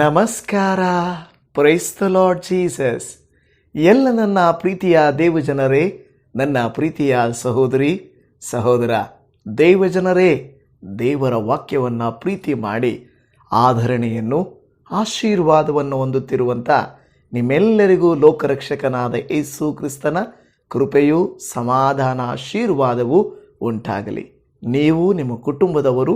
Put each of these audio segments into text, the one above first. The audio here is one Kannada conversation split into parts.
ನಮಸ್ಕಾರ. ದ ಲಾರ್ಡ್ ಜೀಸಸ್ ಎಲ್ಲ ನನ್ನ ಪ್ರೀತಿಯ ದೇವಜನರೇ, ನನ್ನ ಪ್ರೀತಿಯ ಸಹೋದರಿ, ಸಹೋದರ, ದೇವಜನರೇ, ದೇವರ ವಾಕ್ಯವನ್ನು ಪ್ರೀತಿ ಮಾಡಿ ಆಧರಣೆಯನ್ನು, ಆಶೀರ್ವಾದವನ್ನು ಹೊಂದುತ್ತಿರುವಂಥ ನಿಮ್ಮೆಲ್ಲರಿಗೂ ಲೋಕರಕ್ಷಕನಾದ ಯೇಸು ಕ್ರಿಸ್ತನ ಕೃಪೆಯು, ಸಮಾಧಾನ, ಆಶೀರ್ವಾದವು ಉಂಟಾಗಲಿ. ನೀವು ನಿಮ್ಮ ಕುಟುಂಬದವರು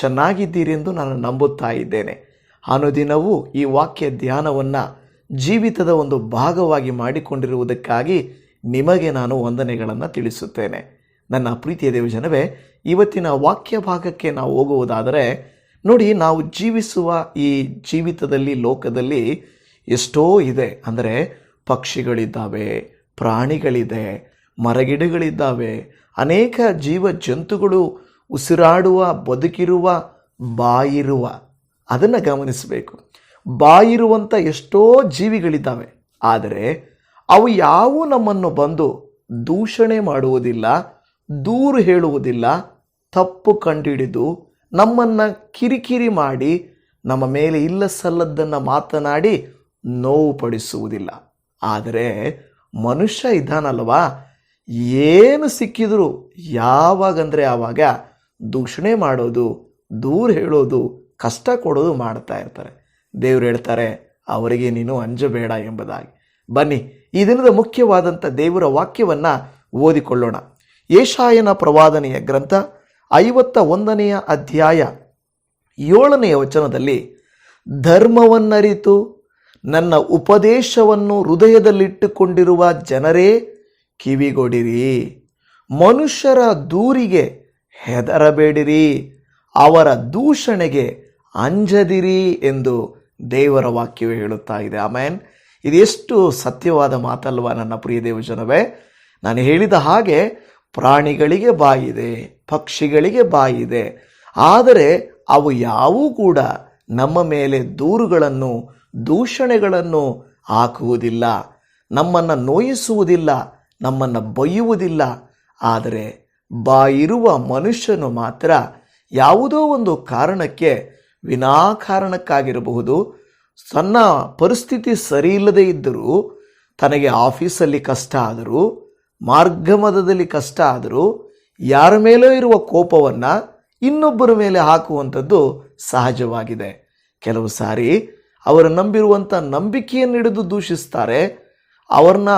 ಚೆನ್ನಾಗಿದ್ದೀರೆಂದು ನಾನು ನಂಬುತ್ತಾ ಇದ್ದೇನೆ. ಅನುದಿನವೂ ಈ ವಾಕ್ಯ ಧ್ಯಾನವನ್ನು ಜೀವಿತದ ಒಂದು ಭಾಗವಾಗಿ ಮಾಡಿಕೊಂಡಿರುವುದಕ್ಕಾಗಿ ನಿಮಗೆ ನಾನು ವಂದನೆಗಳನ್ನು ತಿಳಿಸುತ್ತೇನೆ. ನನ್ನ ಪ್ರೀತಿಯ ದೇವಜನವೇ, ಇವತ್ತಿನ ವಾಕ್ಯ ಭಾಗಕ್ಕೆ ನಾವು ಹೋಗುವುದಾದರೆ, ನೋಡಿ, ನಾವು ಜೀವಿಸುವ ಈ ಜೀವಿತದಲ್ಲಿ, ಲೋಕದಲ್ಲಿ ಎಷ್ಟೋ ಇದೆ. ಅಂದರೆ, ಪಕ್ಷಿಗಳಿದ್ದಾವೆ, ಪ್ರಾಣಿಗಳಿದೆ, ಮರಗಿಡಗಳಿದ್ದಾವೆ, ಅನೇಕ ಜೀವ ಜಂತುಗಳು ಉಸಿರಾಡುವ, ಬದುಕಿರುವ, ಬಾಯಿರುವ ಅದನ್ನು ಗಮನಿಸಬೇಕು. ಬಾಯಿರುವಂಥ ಎಷ್ಟೋ ಜೀವಿಗಳಿದ್ದಾವೆ. ಆದರೆ ಅವು ಯಾವೂ ನಮ್ಮನ್ನು ಬಂದು ದೂಷಣೆ ಮಾಡುವುದಿಲ್ಲ, ದೂರು ಹೇಳುವುದಿಲ್ಲ, ತಪ್ಪು ಕಂಡುಹಿಡಿದು ನಮ್ಮನ್ನು ಕಿರಿಕಿರಿ ಮಾಡಿ ನಮ್ಮ ಮೇಲೆ ಇಲ್ಲ ಸಲ್ಲದ್ದನ್ನು ಮಾತನಾಡಿ ನೋವು ಪಡಿಸುವುದಿಲ್ಲ ಆದರೆ ಮನುಷ್ಯ ಇದ್ದಾನಲ್ವಾ? ಏನು ಸಿಕ್ಕಿದರೂ ಯಾವಾಗಂದರೆ ಆವಾಗ ದೂಷಣೆ ಮಾಡೋದು, ದೂರ ಹೇಳೋದು ಕಷ್ಟ ಕೊಡೋದು ಮಾಡ್ತಾ ಇರ್ತಾರೆ. ದೇವ್ರು ಹೇಳ್ತಾರೆ, ಅವರಿಗೆ ನೀನು ಅಂಜಬೇಡ ಎಂಬುದಾಗಿ. ಬನ್ನಿ, ಈ ದಿನದ ಮುಖ್ಯವಾದಂಥ ದೇವರ ವಾಕ್ಯವನ್ನು ಓದಿಕೊಳ್ಳೋಣ. ಏಷಾಯನ ಪ್ರವಾದನೆಯ ಗ್ರಂಥ ಐವತ್ತ ಒಂದನೆಯ ಅಧ್ಯಾಯ ಏಳನೆಯ ವಚನದಲ್ಲಿ, ಧರ್ಮವನ್ನರಿತು ನನ್ನ ಉಪದೇಶವನ್ನು ಹೃದಯದಲ್ಲಿಟ್ಟುಕೊಂಡಿರುವ ಜನರೇ ಕಿವಿಗೊಡಿರಿ. ಮನುಷ್ಯರ ದೂರಿಗೆ ಹೆದರಬೇಡಿರಿ. ಅವರ ದೂಷಣೆಗೆ ಅಂಜದಿರಿ ಎಂದು ದೇವರ ವಾಕ್ಯವೇ ಹೇಳುತ್ತಾ ಇದೆ. ಆಮೇನ್. ಇದು ಎಷ್ಟು ಸತ್ಯವಾದ ಮಾತಲ್ವಾ ನನ್ನ ಪ್ರಿಯ ದೇವಜನವೇ ನಾನು ಹೇಳಿದ ಹಾಗೆ ಪ್ರಾಣಿಗಳಿಗೆ ಬಾಯಿದೆ, ಪಕ್ಷಿಗಳಿಗೆ ಬಾಯಿದೆ. ಆದರೆ ಅವು ಯಾವೂ ಕೂಡ ನಮ್ಮ ಮೇಲೆ ದೂರುಗಳನ್ನು, ದೂಷಣೆಗಳನ್ನು ಹಾಕುವುದಿಲ್ಲ. ನಮ್ಮನ್ನು ನೋಯಿಸುವುದಿಲ್ಲ, ನಮ್ಮನ್ನು ಬೈಯುವುದಿಲ್ಲ ಆದರೆ ಬಾಯಿರುವ ಮನುಷ್ಯನು ಮಾತ್ರ ಯಾವುದೋ ಒಂದು ಕಾರಣಕ್ಕೆ ವಿನಾಕಾರಣಕ್ಕಾಗಿರಬಹುದು. ತನ್ನ ಪರಿಸ್ಥಿತಿ ಸರಿಯಿಲ್ಲದೆ ಇದ್ದರೂ, ತನಗೆ ಆಫೀಸಲ್ಲಿ ಕಷ್ಟ ಆದರೂ, ಮಾರ್ಗಮದದಲ್ಲಿ ಕಷ್ಟ ಆದರೂ, ಯಾರ ಮೇಲೂ ಇರುವ ಕೋಪವನ್ನು ಇನ್ನೊಬ್ಬರ ಮೇಲೆ ಹಾಕುವಂಥದ್ದು ಸಹಜವಾಗಿದೆ. ಕೆಲವು ಸಾರಿ ಅವರು ನಂಬಿರುವಂಥ ನಂಬಿಕೆಯನ್ನು ಹಿಡಿದು ದೂಷಿಸ್ತಾರೆ. ಅವ್ರನ್ನ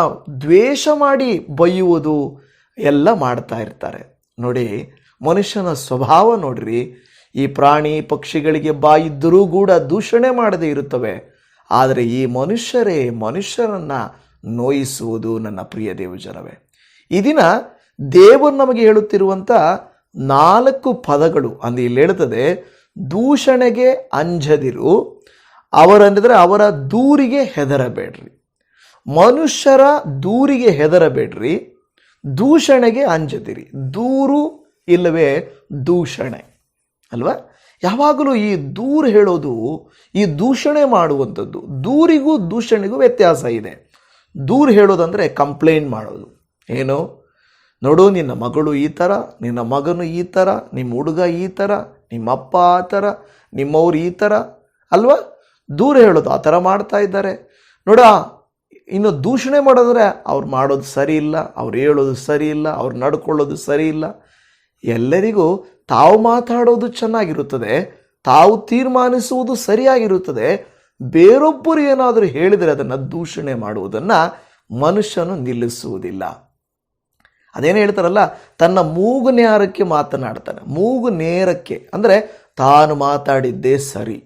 ದ್ವೇಷ ಮಾಡಿ ಬೈಯುವುದು ಎಲ್ಲ ಮಾಡ್ತಾ ಇರ್ತಾರೆ. ನೋಡಿ, ಮನುಷ್ಯನ ಸ್ವಭಾವ ನೋಡ್ರಿ. ಈ ಪ್ರಾಣಿ ಪಕ್ಷಿಗಳಿಗೆ ಬಾಯಿದ್ದರೂ ಕೂಡ ದೂಷಣೆ ಮಾಡದೇ ಇರುತ್ತವೆ. ಆದರೆ ಈ ಮನುಷ್ಯರೇ ಮನುಷ್ಯರನ್ನು ನೋಯಿಸುವುದು ನನ್ನ ಪ್ರಿಯ ದೇವಜನವೇ. ಈ ದಿನ ದೇವರು ನಮಗೆ ಹೇಳುತ್ತಿರುವಂಥ ನಾಲ್ಕು ಪದಗಳು, ಅಂದ್ರೆ ಇಲ್ಲಿ ಹೇಳ್ತದೆ ದೂಷಣೆಗೆ ಅಂಜದಿರು ಅವರಂದಿದ್ರೆ ಅವರ ದೂರಿಗೆ ಹೆದರಬೇಡ್ರಿ. ಮನುಷ್ಯರ ದೂರಿಗೆ ಹೆದರಬೇಡ್ರಿ, ದೂಷಣೆಗೆ ಅಂಜದಿರಿ. ದೂರು ಇಲ್ಲವೇ ದೂಷಣೆ. ಅಲ್ವಾ? ಯಾವಾಗಲೂ ಈ ದೂರು ಹೇಳೋದು, ಈ ದೂಷಣೆ ಮಾಡುವಂಥದ್ದು. ದೂರಿಗೂ ದೂಷಣೆಗೂ ವ್ಯತ್ಯಾಸ ಇದೆ. ದೂರು ಹೇಳೋದಂದರೆ ಕಂಪ್ಲೇಂಟ್ ಮಾಡೋದು. ಏನು? ನೋಡು, ನಿನ್ನ ಮಗಳು ಈ ಥರ ನಿನ್ನ ಮಗನು ಈ ಥರ ನಿಮ್ಮ ಹುಡುಗ ಈ ಥರ ನಿಮ್ಮಪ್ಪ ಆ ಥರ ನಿಮ್ಮವ್ರು ಈ ಥರ ಅಲ್ವಾ? ದೂರ ಹೇಳೋದು, ಆ ಥರ ಮಾಡ್ತಾ ಇದ್ದಾರೆ. ನೋಡ ಇನ್ನು ದೂಷಣೆ ಮಾಡಿದ್ರೆ ಅವ್ರು ಮಾಡೋದು ಸರಿ ಇಲ್ಲ, ಅವ್ರು ಹೇಳೋದು ಸರಿ ಇಲ್ಲ, ಅವ್ರು ನಡ್ಕೊಳ್ಳೋದು ಸರಿ ಇಲ್ಲ. ಎಲ್ಲರಿಗೂ ತಾವು ಮಾತಾಡೋದು ಚೆನ್ನಾಗಿರುತ್ತದೆ, ತಾವು ತೀರ್ಮಾನಿಸುವುದು ಸರಿಯಾಗಿರುತ್ತದೆ. ಬೇರೊಬ್ಬರು ಏನಾದರೂ ಹೇಳಿದರೆ ಅದನ್ನು ದೂಷಣೆ ಮಾಡುವುದನ್ನು ಮನುಷ್ಯನು ನಿಲ್ಲಿಸುವುದಿಲ್ಲ. ಅದೇನು ಹೇಳ್ತಾರಲ್ಲ, ತನ್ನ ಮೂಗು ನೇರಕ್ಕೆ ಮಾತನಾಡ್ತಾನೆ. ಮೂಗು ನೇರಕ್ಕೆ, ಅಂದರೆ ತಾನು ಮಾತಾಡಿದ್ದೇ ಸರಿ.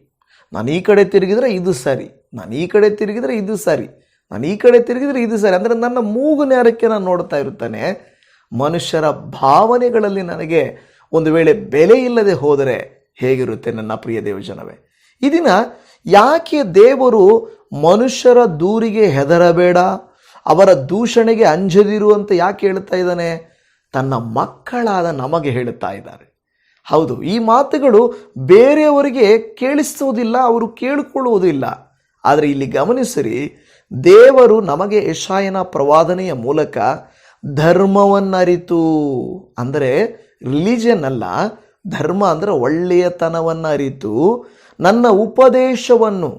ನಾನು ಈ ಕಡೆ ತಿರುಗಿದರೆ ಇದು ಸರಿ. ನಾನು ಈ ಕಡೆ ತಿರುಗಿದರೆ ಇದು ಸರಿ. ನಾನು ಈ ಕಡೆ ತಿರುಗಿದರೆ ಇದು ಸರಿ. ಅಂದರೆ ನನ್ನ ಮೂಗು ನೇರಕ್ಕೆ ನಾನು ನೋಡ್ತಾ ಇರುತ್ತಾನೆ. ಮನುಷ್ಯರ ಭಾವನೆಗಳಲ್ಲಿ ನನಗೆ ಒಂದು ವೇಳೆ ಬೆಲೆ ಇಲ್ಲದೆ ಹೋದರೆ ಹೇಗಿರುತ್ತೆ ನನ್ನ ಪ್ರಿಯ ದೇವಜನವೇ? ಈ ದಿನ ಯಾಕೆ ದೇವರು ಮನುಷ್ಯರ ದೂರಿಗೆ ಹೆದರಬೇಡ, ಅವರ ದೂಷಣೆಗೆ ಅಂಜದಿರು ಅಂತ ಯಾಕೆ ಹೇಳ್ತಾ ಇದ್ದಾನೆ? ತನ್ನ ಮಕ್ಕಳಾದ ನಮಗೆ ಹೇಳುತ್ತಾ ಇದ್ದಾರೆ. ಹೌದು, ಈ ಮಾತುಗಳು ಬೇರೆಯವರಿಗೆ ಕೇಳಿಸುವುದಿಲ್ಲ, ಅವರು ಕೇಳಿಕೊಳ್ಳುವುದಿಲ್ಲ. ಆದರೆ ಇಲ್ಲಿ ಗಮನಿಸಿರಿ, ದೇವರು ನಮಗೆ ಯಶಾಯನ ಪ್ರವಾದನೆಯ ಮೂಲಕ ಧರ್ಮವನ್ನರಿತು. ಅಂದರೆ ರಿಲಿಜನ್ ಅಲ್ಲ, ಧರ್ಮ ಅಂದರೆ ಒಳ್ಳೆಯತನವನ್ನು ಅರಿತು ನನ್ನ ಉಪದೇಶವನ್ನು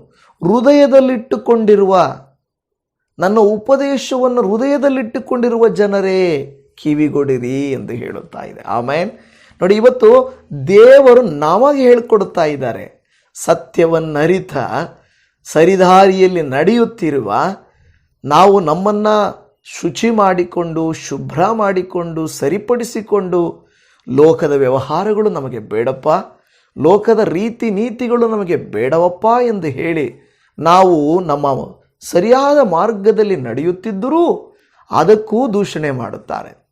ಹೃದಯದಲ್ಲಿಟ್ಟುಕೊಂಡಿರುವ, ನನ್ನ ಉಪದೇಶವನ್ನು ಹೃದಯದಲ್ಲಿಟ್ಟುಕೊಂಡಿರುವ ಜನರೇ ಕಿವಿಗೊಡಿರಿ ಎಂದು ಹೇಳುತ್ತಾ ಇದೆ. ಆಮೇನ್. ನೋಡಿ, ಇವತ್ತು ದೇವರು ನಮಗೆ ಹೇಳಿಕೊಡ್ತಾ ಇದ್ದಾರೆ. ಸತ್ಯವನ್ನರಿತ, ಸರಿದಾರಿಯಲ್ಲಿ ನಡೆಯುತ್ತಿರುವ, ನಾವು ನಮ್ಮನ್ನು ಶುಚಿ ಮಾಡಿಕೊಂಡು, ಶುಭ್ರ ಮಾಡಿಕೊಂಡು, ಸರಿಪಡಿಸಿಕೊಂಡು ಲೋಕದ ವ್ಯವಹಾರಗಳು ನಮಗೆ ಬೇಡಪ್ಪ. ಲೋಕದ ರೀತಿ ನೀತಿಗಳು ನಮಗೆ ಬೇಡವಪ್ಪ ಎಂದು ಹೇಳಿ ನಾವು ನಮ್ಮ ಸರಿಯಾದ ಮಾರ್ಗದಲ್ಲಿ ನಡೆಯುತ್ತಿದ್ದರೂ ಅದಕ್ಕೂ ದೂಷಣೆ ಮಾಡುತ್ತಾರೆ.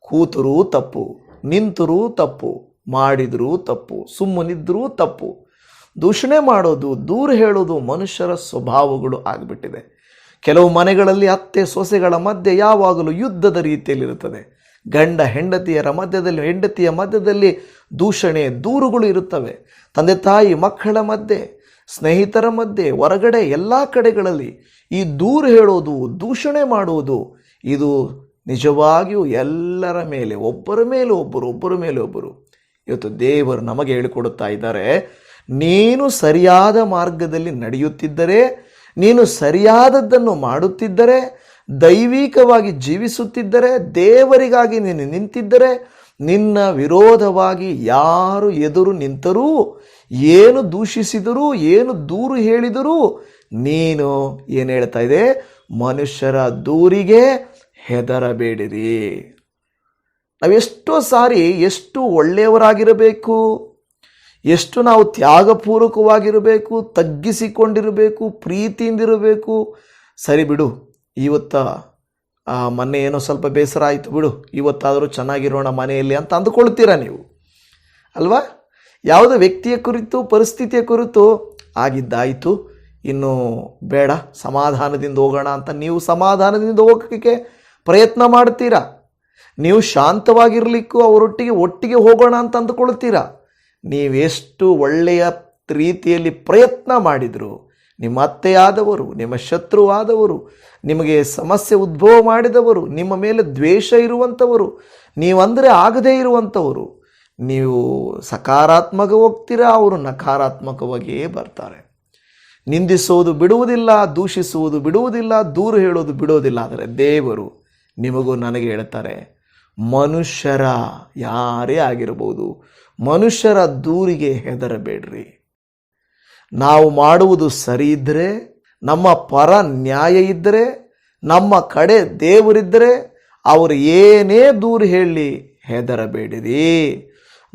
ಕೂತರೂ ತಪ್ಪು, ನಿಂತರೂ ತಪ್ಪು, ಮಾಡಿದರೂ ತಪ್ಪು ಸುಮ್ಮನಿದ್ದರೂ ತಪ್ಪು. ದೂಷಣೆ ಮಾಡೋದು, ದೂರ ಹೇಳೋದು ಮನುಷ್ಯರ ಸ್ವಭಾವಗಳು ಆಗಿಬಿಟ್ಟಿದೆ. ಕೆಲವು ಮನೆಗಳಲ್ಲಿ ಅತ್ತೆ ಸೊಸೆಗಳ ಮಧ್ಯೆ ಯಾವಾಗಲೂ ಯುದ್ಧದ ರೀತಿಯಲ್ಲಿರುತ್ತದೆ. ಗಂಡ ಹೆಂಡತಿಯರ ಮಧ್ಯದಲ್ಲಿ, ಹೆಂಡತಿಯ ಮಧ್ಯದಲ್ಲಿ ದೂಷಣೆ, ದೂರುಗಳು ಇರುತ್ತವೆ. ತಂದೆ ತಾಯಿ, ಮಕ್ಕಳ ಮಧ್ಯೆ, ಸ್ನೇಹಿತರ ಮಧ್ಯೆ, ಹೊರಗಡೆ, ಎಲ್ಲ ಕಡೆಗಳಲ್ಲಿ ಈ ದೂರು ಹೇಳೋದು, ದೂಷಣೆ ಮಾಡುವುದು, ಇದು ನಿಜವಾಗಿಯೂ ಎಲ್ಲರ ಮೇಲೆ, ಒಬ್ಬರ ಮೇಲೆ ಒಬ್ಬರು, ಒಬ್ಬರ ಮೇಲೆ ಒಬ್ಬರು. ಇವತ್ತು ದೇವರು ನಮಗೆ ಹೇಳಿಕೊಡುತ್ತಾ ಇದ್ದಾರೆ, ನೀನು ಸರಿಯಾದ ಮಾರ್ಗದಲ್ಲಿ ನಡೆಯುತ್ತಿದ್ದರೆ ನೀನು ಸರಿಯಾದದ್ದನ್ನು ಮಾಡುತ್ತಿದ್ದರೆ, ದೈವಿಕವಾಗಿ ಜೀವಿಸುತ್ತಿದ್ದರೆ, ದೇವರಿಗಾಗಿ ನೀನು ನಿಂತಿದ್ದರೆ, ನಿನ್ನ ವಿರೋಧವಾಗಿ ಯಾರು ಎದುರು ನಿಂತರೂ, ಏನು ದೂಷಿಸಿದರೂ, ಏನು ದೂರು ಹೇಳಿದರೂ, ನೀನು ಏನು ಹೇಳ್ತಾ ಇದೆ? ಮನುಷ್ಯರ ದೂರಿಗೆ ಹೆದರಬೇಡಿರಿ. ನಾವೆಷ್ಟೋ ಸಾರಿ ಎಷ್ಟು ಒಳ್ಳೆಯವರಾಗಿರಬೇಕು. ಎಷ್ಟು ನಾವು ತ್ಯಾಗಪೂರ್ವಕವಾಗಿರಬೇಕು, ತಗ್ಗಿಸಿಕೊಂಡಿರಬೇಕು, ಪ್ರೀತಿಯಿಂದಿರಬೇಕು. ಸರಿ ಬಿಡು, ಇವತ್ತ ಮೊನ್ನೆ ಏನೋ ಸ್ವಲ್ಪ ಬೇಸರ ಆಯಿತು ಬಿಡು, ಇವತ್ತಾದರೂ ಚೆನ್ನಾಗಿರೋಣ ಮನೆಯಲ್ಲಿ ಅಂತ ಅಂದುಕೊಳ್ತೀರಾ ನೀವು? ಅಲ್ವಾ? ಯಾವುದೋ ವ್ಯಕ್ತಿಯ ಕುರಿತು, ಪರಿಸ್ಥಿತಿಯ ಕುರಿತು? ಆಗಿದ್ದಾಯಿತು, ಇನ್ನು ಬೇಡ, ಸಮಾಧಾನದಿಂದ ಹೋಗೋಣ ಅಂತ ನೀವು ಸಮಾಧಾನದಿಂದ ಹೋಗೋಕ್ಕೆ ಪ್ರಯತ್ನ ಮಾಡ್ತೀರಾ? ನೀವು ಶಾಂತವಾಗಿರಲಿಕ್ಕೂ ಅವರೊಟ್ಟಿಗೆ ಒಟ್ಟಿಗೆ ಹೋಗೋಣ ಅಂತ ಅಂದುಕೊಳ್ತೀರಾ? ನೀವೆಷ್ಟು ಒಳ್ಳೆಯ ರೀತಿಯಲ್ಲಿ ಪ್ರಯತ್ನ ಮಾಡಿದರು, ನಿಮ್ಮ ಅತ್ತೆಯಾದವರು ನಿಮ್ಮ ಶತ್ರುವಾದವರು ನಿಮಗೆ ಸಮಸ್ಯೆ ಉದ್ಭವ ಮಾಡಿದವರು, ನಿಮ್ಮ ಮೇಲೆ ದ್ವೇಷ ಇರುವಂಥವರು, ನೀವಂದರೆ ಆಗದೇ ಇರುವಂಥವರು, ನೀವು ಸಕಾರಾತ್ಮಕ ಹೋಗ್ತೀರಾ? ಅವರು ನಕಾರಾತ್ಮಕವಾಗಿಯೇ ಬರ್ತಾರೆ. ನಿಂದಿಸುವುದು ಬಿಡುವುದಿಲ್ಲ, ದೂಷಿಸುವುದು ಬಿಡುವುದಿಲ್ಲ, ದೂರು ಹೇಳೋದು ಬಿಡೋದಿಲ್ಲ. ಆದರೆ ದೇವರು ನಿಮಗೂ ನನಗೆ ಹೇಳ್ತಾರೆ, ಮನುಷ್ಯರ ಯಾರೇ ಆಗಿರಬಹುದು ಮನುಷ್ಯರ ದೂರಿಗೆ ಹೆದರಬೇಡ್ರಿ. ನಾವು ಮಾಡುವುದು ಸರಿ ಇದ್ದರೆ ನಮ್ಮ ಪರ ನ್ಯಾಯ ಇದ್ದರೆ ನಮ್ಮ ಕಡೆ ದೇವರಿದ್ದರೆ ಅವರು ಏನೇ ದೂರ ಹೇಳಿ ಹೆದರಬೇಡಿರಿ.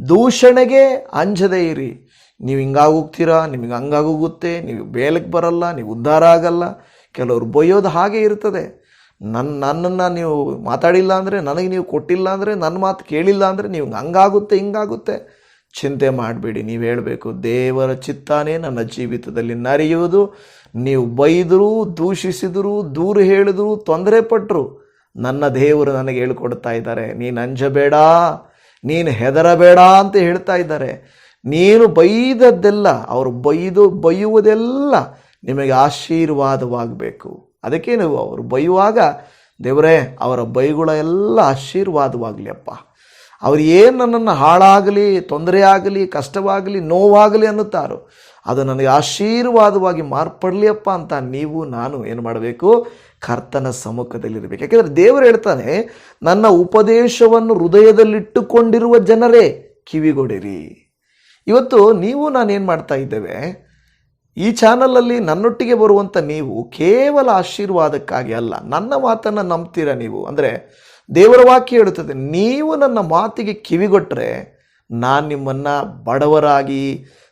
ದೂಷಣೆಗೆ ಅಂಜದೇ ಇರಿ. ನೀವು ಹಿಂಗಾಗೋಗ್ತೀರಾ ನಿಮಗೆ ಹಂಗಾಗೋಗುತ್ತೆ ನೀವು ಬೇಲಕ್ಕೆ ಬರಲ್ಲ, ನೀವು ಉದ್ಧಾರ ಆಗಲ್ಲ. ಕೆಲವರು ಬೊಯ್ಯೋದು ಹಾಗೆ ಇರ್ತದೆ. ನನ್ನ ನನ್ನನ್ನು ನೀವು ಮಾತಾಡಿಲ್ಲ ಅಂದರೆ, ನನಗೆ ನೀವು ಕೊಟ್ಟಿಲ್ಲ ಅಂದರೆ ನನ್ನ ಮಾತು ಕೇಳಿಲ್ಲ ಅಂದರೆ ನೀವು ಹಂಗಾಗುತ್ತೆ, ಹಿಂಗಾಗುತ್ತೆ. ಚಿಂತೆ ಮಾಡಬೇಡಿ, ನೀವು ಹೇಳಬೇಕು, ದೇವರ ಚಿತ್ತಾನೇ ನನ್ನ ಜೀವಿತದಲ್ಲಿ ನರೆಯುವುದು. ನೀವು ಬೈದರೂ, ದೂಷಿಸಿದರೂ, ದೂರ ಹೇಳಿದ್ರು ತೊಂದರೆ ಪಟ್ಟರು ನನ್ನ ದೇವರು ನನಗೆ ಹೇಳ್ಕೊಡ್ತಾ ಇದ್ದಾರೆ, ನೀನು ಅಂಜಬೇಡ, ನೀನು ಹೆದರಬೇಡ ಅಂತ ಹೇಳ್ತಾ ಇದ್ದಾರೆ. ನೀನು ಬೈದದ್ದೆಲ್ಲ, ಅವರು ಬೈದು, ಬೈಯುವುದೆಲ್ಲ ನಿಮಗೆ ಆಶೀರ್ವಾದವಾಗಬೇಕು. ಅದಕ್ಕೆ ನೀವು ಅವರು ಬೈಯುವಾಗ, ದೇವರೇ, ಅವರ ಬೈಗುಳ ಎಲ್ಲ ಆಶೀರ್ವಾದವಾಗಲಿ ಅಪ್ಪ. ಅವ್ರು ಏನು ನನ್ನನ್ನು ಹಾಳಾಗಲಿ, ತೊಂದರೆ ಆಗಲಿ, ಕಷ್ಟವಾಗಲಿ, ನೋವಾಗಲಿ ಅನ್ನುತ್ತಾರೋ, ಅದು ನನಗೆ ಆಶೀರ್ವಾದವಾಗಿ ಮಾರ್ಪಡಲಿಯಪ್ಪ ಅಂತ ನೀವು, ನಾನು ಏನು ಮಾಡಬೇಕು? ಕರ್ತನ ಸಮ್ಮುಖದಲ್ಲಿರಬೇಕು. ಯಾಕೆಂದರೆ ದೇವರು ಹೇಳ್ತಾನೆ, ನನ್ನ ಉಪದೇಶವನ್ನು ಹೃದಯದಲ್ಲಿಟ್ಟುಕೊಂಡಿರುವ ಜನರೇ ಕಿವಿಗೊಡಿರಿ. ಇವತ್ತು ನೀವು ನಾನೇನು ಮಾಡ್ತಾ ಇದ್ದೇವೆ ಈ ಚಾನಲಲ್ಲಿ ನನ್ನೊಟ್ಟಿಗೆ ಬರುವಂಥ ನೀವು ಕೇವಲ ಆಶೀರ್ವಾದಕ್ಕಾಗಿ ಅಲ್ಲ, ನನ್ನ ಮಾತನ್ನು ನಂಬ್ತೀರ ನೀವು? ಅಂದರೆ ದೇವರ ವಾಕ್ಯ ಹೇಳುತ್ತದೆ, ನೀವು ನನ್ನ ಮಾತಿಗೆ ಕಿವಿಗೊಟ್ಟರೆ ನಾನು ನಿಮ್ಮನ್ನು ಬಡವರಾಗಿ,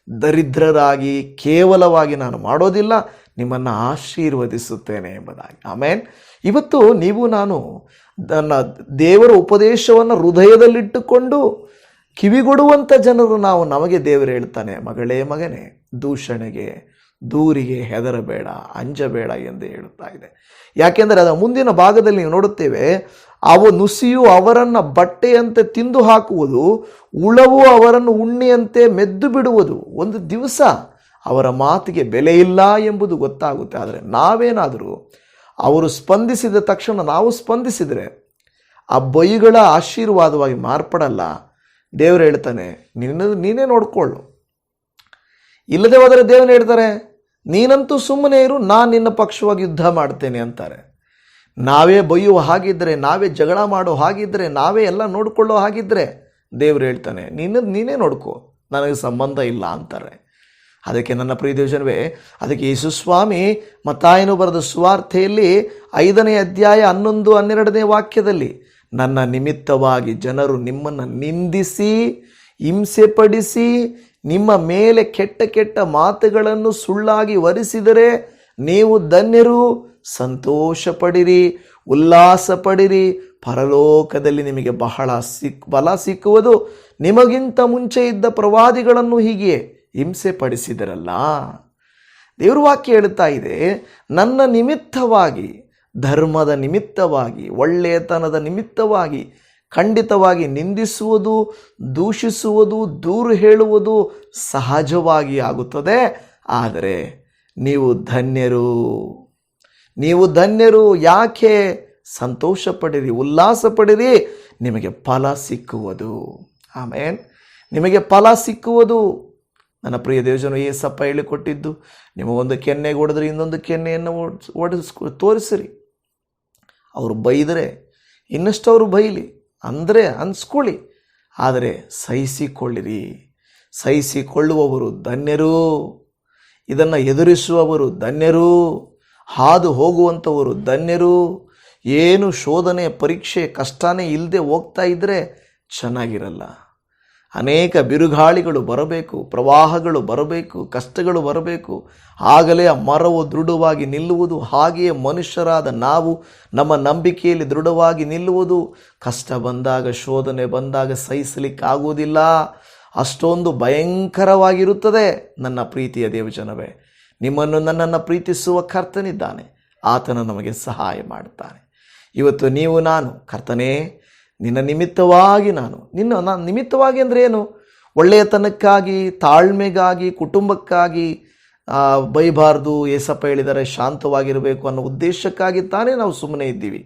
ದರಿದ್ರರಾಗಿ, ಕೇವಲವಾಗಿ ನಾನು ಮಾಡೋದಿಲ್ಲ, ನಿಮ್ಮನ್ನು ಆಶೀರ್ವದಿಸುತ್ತೇನೆ ಎಂಬುದಾಗಿ. ಆಮೇನ್. ಇವತ್ತು ನೀವು ನಾನು ನನ್ನ ದೇವರ ಉಪದೇಶವನ್ನು ಹೃದಯದಲ್ಲಿಟ್ಟುಕೊಂಡು ಕಿವಿಗೊಡುವಂಥ ಜನರು ನಾವು, ನಮಗೆ ದೇವರು ಹೇಳ್ತಾನೆ, ಮಗಳೇ ಮಗನೇ ದೂಷಣೆಗೆ, ದೂರಿಗೆ ಹೆದರಬೇಡ, ಅಂಜಬೇಡ ಎಂದು ಹೇಳುತ್ತಾ ಇದೆ. ಯಾಕೆಂದರೆ ಅದರ ಮುಂದಿನ ಭಾಗದಲ್ಲಿ ನೀವು ನೋಡುತ್ತೇವೆ, ಅವು ನುಸಿಯು ಅವರನ್ನು ಬಟ್ಟೆಯಂತೆ ತಿಂದು ಹಾಕುವುದು, ಉಳವು ಅವರನ್ನು ಉಣ್ಣೆಯಂತೆ ಮೆದ್ದು ಬಿಡುವುದು. ಒಂದು ದಿವಸ ಅವರ ಮಾತಿಗೆ ಬೆಲೆ ಇಲ್ಲ ಎಂಬುದು ಗೊತ್ತಾಗುತ್ತೆ. ಆದರೆ ನಾವೇನಾದರೂ ಅವರು ಸ್ಪಂದಿಸಿದ ತಕ್ಷಣ ನಾವು ಸ್ಪಂದಿಸಿದರೆ ಆ ಬೈಗಳ ಆಶೀರ್ವಾದವಾಗಿ ಮಾರ್ಪಡಲ್ಲ. ದೇವರು ಹೇಳ್ತಾನೆ, ನಿನ್ನ, ನೀನೇ ನೋಡ್ಕೊಳ್ಳು. ಇಲ್ಲದೆ ಹೋದರೆ ದೇವನ ಹೇಳ್ತಾರೆ, ನೀನಂತೂ ಸುಮ್ಮನೆ ಇರು, ನಾನು ನಿನ್ನ ಪಕ್ಷವಾಗಿ ಯುದ್ಧ ಮಾಡ್ತೇನೆ ಅಂತಾರೆ. ನಾವೇ ಬೈಯುವ ಹಾಗಿದ್ದರೆ ನಾವೇ ಜಗಳ ಮಾಡೋ ಹಾಗಿದ್ದರೆ ನಾವೇ ಎಲ್ಲ ನೋಡಿಕೊಳ್ಳೋ ಹಾಗಿದ್ದರೆ ದೇವ್ರು ಹೇಳ್ತಾನೆ ನಿನ್ನ ನೀನೇ ನೋಡ್ಕೋ, ನನಗೆ ಸಂಬಂಧ ಇಲ್ಲ ಅಂತಾರೆ. ಅದಕ್ಕೆ ನನ್ನ ಪ್ರಿಯ ದೇವಜನವೇ, ಅದಕ್ಕೆ ಯೇಸುಸ್ವಾಮಿ ಮತ್ತಾಯನು ಬರೆದ ಸ್ವಾರ್ಥೆಯಲ್ಲಿ ಐದನೇ ಅಧ್ಯಾಯ ಹನ್ನೊಂದು, ಹನ್ನೆರಡನೇ ವಾಕ್ಯದಲ್ಲಿ, ನನ್ನ ನಿಮಿತ್ತವಾಗಿ ಜನರು ನಿಮ್ಮನ್ನು ನಿಂದಿಸಿ, ಹಿಂಸೆಪಡಿಸಿ ನಿಮ್ಮ ಮೇಲೆ ಕೆಟ್ಟ ಕೆಟ್ಟ ಮಾತುಗಳನ್ನು ಸುಳ್ಳಾಗಿ ವರಿಸಿದರೆ ನೀವು ಧನ್ಯರು. ಸಂತೋಷ ಪಡಿರಿ ಉಲ್ಲಾಸ ಪಡಿರಿ ಪರಲೋಕದಲ್ಲಿ ನಿಮಗೆ ಬಹಳ ಸಿಕ್, ಬಲ ಸಿಕ್ಕುವುದು. ನಿಮಗಿಂತ ಮುಂಚೆ ಇದ್ದ ಪ್ರವಾದಿಗಳನ್ನು ಹೀಗೆ ಹಿಂಸೆ ಪಡಿಸಿದರಲ್ಲ ದೇವ್ರ ವಾಕ್ಯ ಹೇಳ್ತಾ ಇದೆ, ನನ್ನ ನಿಮಿತ್ತವಾಗಿ, ಧರ್ಮದ ನಿಮಿತ್ತವಾಗಿ, ಒಳ್ಳೆಯತನದ ನಿಮಿತ್ತವಾಗಿ ಖಂಡಿತವಾಗಿ ನಿಂದಿಸುವುದು, ದೂಷಿಸುವುದು, ದೂರು ಹೇಳುವುದು ಸಹಜವಾಗಿ ಆಗುತ್ತದೆ. ಆದರೆ ನೀವು ಧನ್ಯರು. ನೀವು ಧನ್ಯರು ಯಾಕೆ ಸಂತೋಷ ಪಡಿರಿ ಉಲ್ಲಾಸ ಪಡಿರಿ ನಿಮಗೆ ಫಲ ಸಿಕ್ಕುವುದು. ಆಮೇನ್. ನಿಮಗೆ ಫಲ ಸಿಕ್ಕುವುದು. ನನ್ನ ಪ್ರಿಯ ದೇವಜನು ಏಸಪ್ಪ ಹೇಳಿಕೊಟ್ಟಿದ್ದು, ನಿಮಗೊಂದು ಕೆನ್ನೆಗೆ ಹೊಡೆದ್ರೆ ಇನ್ನೊಂದು ಕೆನ್ನೆಯನ್ನು ಓಡಿಸ್, ತೋರಿಸಿರಿ. ಅವರು ಬೈದರೆ ಇನ್ನಷ್ಟು ಅವರು ಬೈಲಿ. ಅಂದರೆ ಅನ್ಸ್ಕೊಳ್ಳಿ. ಆದರೆ ಸಹಿಸಿಕೊಳ್ಳಿರಿ. ಸಹಿಸಿಕೊಳ್ಳುವವರು ಧನ್ಯರು. ಇದನ್ನು ಎದುರಿಸುವವರು ಧನ್ಯರು. ಹಾದು ಹೋಗುವಂಥವರು ಧನ್ಯರು. ಏನು ಶೋಧನೆ, ಪರೀಕ್ಷೆ, ಕಷ್ಟನೇ ಇಲ್ಲದೆ ಹೋಗ್ತಾ ಇದ್ದರೆ ಚೆನ್ನಾಗಿರಲ್ಲ. ಅನೇಕ ಬಿರುಗಾಳಿಗಳು ಬರಬೇಕು, ಪ್ರವಾಹಗಳು ಬರಬೇಕು, ಕಷ್ಟಗಳು ಬರಬೇಕು. ಆಗಲೇ ಆ ಮರವು ದೃಢವಾಗಿ ನಿಲ್ಲುವುದು, ಹಾಗೆಯೇ ಮನುಷ್ಯರಾದ ನಾವು ನಮ್ಮ ನಂಬಿಕೆಯಲ್ಲಿ ದೃಢವಾಗಿ ನಿಲ್ಲುವುದು. ಕಷ್ಟ ಬಂದಾಗ, ಶೋಧನೆ ಬಂದಾಗ ಸಹಿಸಲಿಕ್ಕಾಗುವುದಿಲ್ಲ. ಅಷ್ಟೊಂದು ಭಯಂಕರವಾಗಿರುತ್ತದೆ ನನ್ನ ಪ್ರೀತಿಯ ದೇವಜನವೇ. ನಿಮ್ಮನ್ನು ನನ್ನನ್ನು ಪ್ರೀತಿಸುವ ಕರ್ತನಿದ್ದಾನೆ. ಆತನು ನಮಗೆ ಸಹಾಯ ಮಾಡುತ್ತಾನೆ. ಇವತ್ತು ನೀವು ನಾನು ಕರ್ತನೇ ನಿನ್ನ ನಿಮಿತ್ತವಾಗಿ ನಾನು, ನಿನ್ನ ನಾನು ನಿಮಿತ್ತವಾಗಿ ಅಂದರೆ ಏನು? ಒಳ್ಳೆಯತನಕ್ಕಾಗಿ, ತಾಳ್ಮೆಗಾಗಿ, ಕುಟುಂಬಕ್ಕಾಗಿ ಬೈಬಾರ್ದು, ಏಸಪ್ಪ ಹೇಳಿದರೆ ಶಾಂತವಾಗಿರಬೇಕು ಅನ್ನೋ ಉದ್ದೇಶಕ್ಕಾಗಿ ತಾನೇ ನಾವು ಸುಮ್ಮನೆ ಇದ್ದೀವಿ.